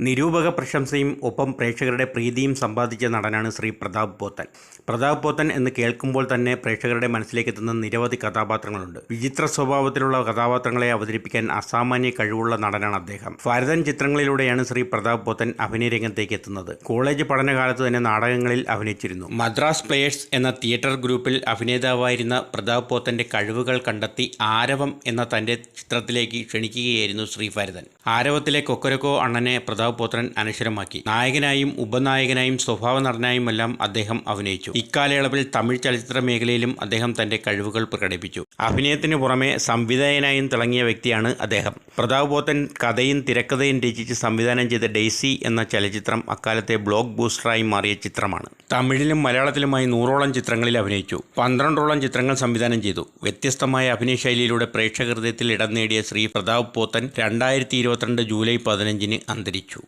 നിരൂപക പ്രശംസയും ഒപ്പം പ്രേക്ഷകരുടെ പ്രീതിയും സമ്പാദിച്ച നടനാണ് ശ്രീ പ്രതാപ് പോത്തൻ. പ്രതാപ് പോത്തൻ എന്ന് കേൾക്കുമ്പോൾ തന്നെ പ്രേക്ഷകരുടെ മനസ്സിലേക്ക് എത്തുന്ന നിരവധി കഥാപാത്രങ്ങളുണ്ട്. വിചിത്ര സ്വഭാവത്തിലുള്ള കഥാപാത്രങ്ങളെ അവതരിപ്പിക്കാൻ അസാമാന്യ കഴിവുള്ള നടനാണ് അദ്ദേഹം. ഭാരതൻ ചിത്രങ്ങളിലൂടെയാണ് ശ്രീ പ്രതാപ് പോത്തൻ അഭിനയ രംഗത്തേക്ക് എത്തുന്നത്. കോളേജ് പഠനകാലത്ത് തന്നെ നാടകങ്ങളിൽ അഭിനയിച്ചിരുന്നു. മദ്രാസ് പ്ലേയേഴ്സ് എന്ന തിയേറ്റർ ഗ്രൂപ്പിൽ അഭിനേതാവായിരുന്ന പ്രതാപ് പോത്തന്റെ കഴിവുകൾ കണ്ടെത്തി ആരവം എന്ന തന്റെ ചിത്രത്തിലേക്ക് ക്ഷണിക്കുകയായിരുന്നു ശ്രീ ഭാരതൻ. ആരവത്തിലെ കൊക്കരക്കോ അണ്ണനെ പ്രതാപ് പോത്തൻ അനശ്വരമാക്കി. നായകനായും ഉപനായകനായും സ്വഭാവ നടനായുമെല്ലാം അദ്ദേഹം അഭിനയിച്ചു. ഇക്കാലയളവിൽ തമിഴ് ചലച്ചിത്ര മേഖലയിലും അദ്ദേഹം തന്റെ കഴിവുകൾ പ്രകടിപ്പിച്ചു. അഭിനയത്തിന് പുറമെ സംവിധായകനായും തിളങ്ങിയ വ്യക്തിയാണ് അദ്ദേഹം. പ്രതാപ് പോത്തൻ കഥയും തിരക്കഥയും രചിച്ച് സംവിധാനം ചെയ്ത ഡെയ്സി എന്ന ചലച്ചിത്രം അക്കാലത്തെ ബ്ലോക്ക് ബൂസ്റ്ററായി മാറിയ ചിത്രമാണ്. തമിഴിലും മലയാളത്തിലുമായി നൂറോളം ചിത്രങ്ങളിൽ അഭിനയിച്ചു. പന്ത്രണ്ടോളം ചിത്രങ്ങൾ സംവിധാനം ചെയ്തു. വ്യത്യസ്തമായ അഭിനയ ശൈലിയിലൂടെ പ്രേക്ഷക ഹൃദയത്തിൽ ഇടം നേടിയ ശ്രീ പ്രതാപ് പോത്തൻ രണ്ടായിരത്തി ഇരുപത്തിരണ്ട് ജൂലൈ പതിനഞ്ചിന് അന്തരിച്ചു.